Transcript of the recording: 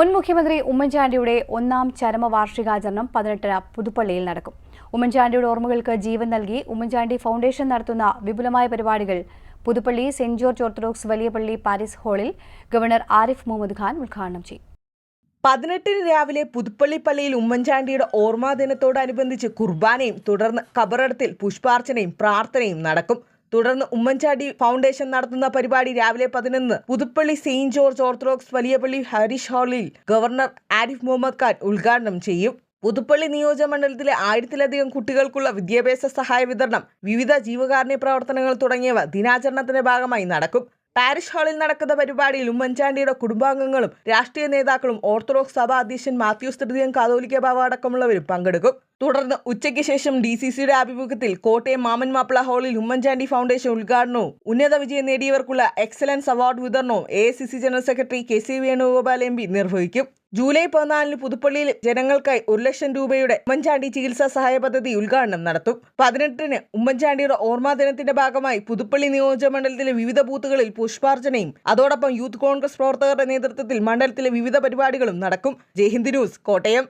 മുൻ മുഖ്യമന്ത്രി ഉമ്മൻചാണ്ടിയുടെ ഒന്നാം ചരമവാർഷികാചരണം പതിനെട്ടിന് പുതുപ്പള്ളിയിൽ നടക്കും. ഉമ്മൻചാണ്ടിയുടെ ഓർമ്മകൾക്ക് ജീവൻ നൽകി ഉമ്മൻചാണ്ടി ഫൗണ്ടേഷൻ നടത്തുന്ന വിപുലമായ പരിപാടികൾ പുതുപ്പള്ളി സെന്റ് ജോർജ് ഓർത്തഡോക്സ് വലിയപള്ളി പാരീസ് ഹാളിൽ ഗവർണർ ആരിഫ് മുഹമ്മദ് ഖാൻ ഉദ്ഘാടനം ചെയ്യും. പതിനെട്ടിന് രാവിലെ പുതുപ്പള്ളി പള്ളിയിൽ ഉമ്മൻചാണ്ടിയുടെ ഓർമ്മാ ദിനത്തോടനുബന്ധിച്ച് കുർബാനയും തുടർന്ന് കബറടത്തിൽ പുഷ്പാർച്ചനയും പ്രാർത്ഥനയും നടക്കും. തുടർന്ന് ഉമ്മൻചാണ്ടി ഫൗണ്ടേഷൻ നടത്തുന്ന പരിപാടി രാവിലെ പതിനൊന്ന്. പുതുപ്പള്ളി സെയിന്റ് ജോർജ് ഓർത്തഡോക്സ് വലിയപള്ളി ഹരീഷ് ഹാളിൽ ഗവർണർ ആരിഫ് മുഹമ്മദ് ഖാൻ ഉദ്ഘാടനം ചെയ്യും. പുതുപ്പള്ളി നിയോജകമണ്ഡലത്തിലെ ആയിരത്തിലധികം കുട്ടികൾക്കുള്ള വിദ്യാഭ്യാസ സഹായ വിതരണം വിവിധ ജീവകാരുണ്യ പ്രവർത്തനങ്ങൾ തുടങ്ങിയവ ദിനാചരണത്തിന്റെ ഭാഗമായി നടക്കും. പാരിഷ് ഹാളിൽ നടക്കുന്ന പരിപാടിയിൽ ഉമ്മൻചാണ്ടിയുടെ കുടുംബാംഗങ്ങളും രാഷ്ട്രീയ നേതാക്കളും ഓർത്തഡോക്സ് സഭാ അധ്യക്ഷൻ മാത്യു സ്ത്രീയൻ കാതോലിക്ക ബാബ അടക്കമുള്ളവരും പങ്കെടുക്കും. തുടർന്ന് ഉച്ചയ്ക്ക് ശേഷം ഡി സി സിയുടെ ആഭിമുഖ്യത്തിൽ കോട്ടയം മാമൻ മാപ്പിള ഹാളിൽ ഉമ്മൻചാണ്ടി ഫൗണ്ടേഷൻ ഉദ്ഘാടനവും ഉന്നത വിജയം നേടിയവർക്കുള്ള എക്സലൻസ് അവാർഡ് വിതരണവും A general secretary K C Venugopal M നിർവഹിക്കും. ജൂലൈ പതിനാലിന് പുതുപ്പള്ളിയിൽ ജനങ്ങൾക്കായി ഒരു ലക്ഷം രൂപയുടെ ഉമ്മൻചാണ്ടി ചികിത്സാ സഹായ പദ്ധതി ഉദ്ഘാടനം നടത്തും. പതിനെട്ടിന് ഉമ്മൻചാണ്ടിയുടെ ഓർമ്മാ ദിനത്തിന്റെ ഭാഗമായി പുതുപ്പള്ളി നിയോജകമണ്ഡലത്തിലെ വിവിധ ബൂത്തുകളിൽ പുഷ്പാർച്ചനയും അതോടൊപ്പം യൂത്ത് കോൺഗ്രസ് പ്രവർത്തകരുടെ നേതൃത്വത്തിൽ മണ്ഡലത്തിലെ വിവിധ പരിപാടികളും നടക്കും. ജയ്ഹിന്ദ് ന്യൂസ് കോട്ടയം.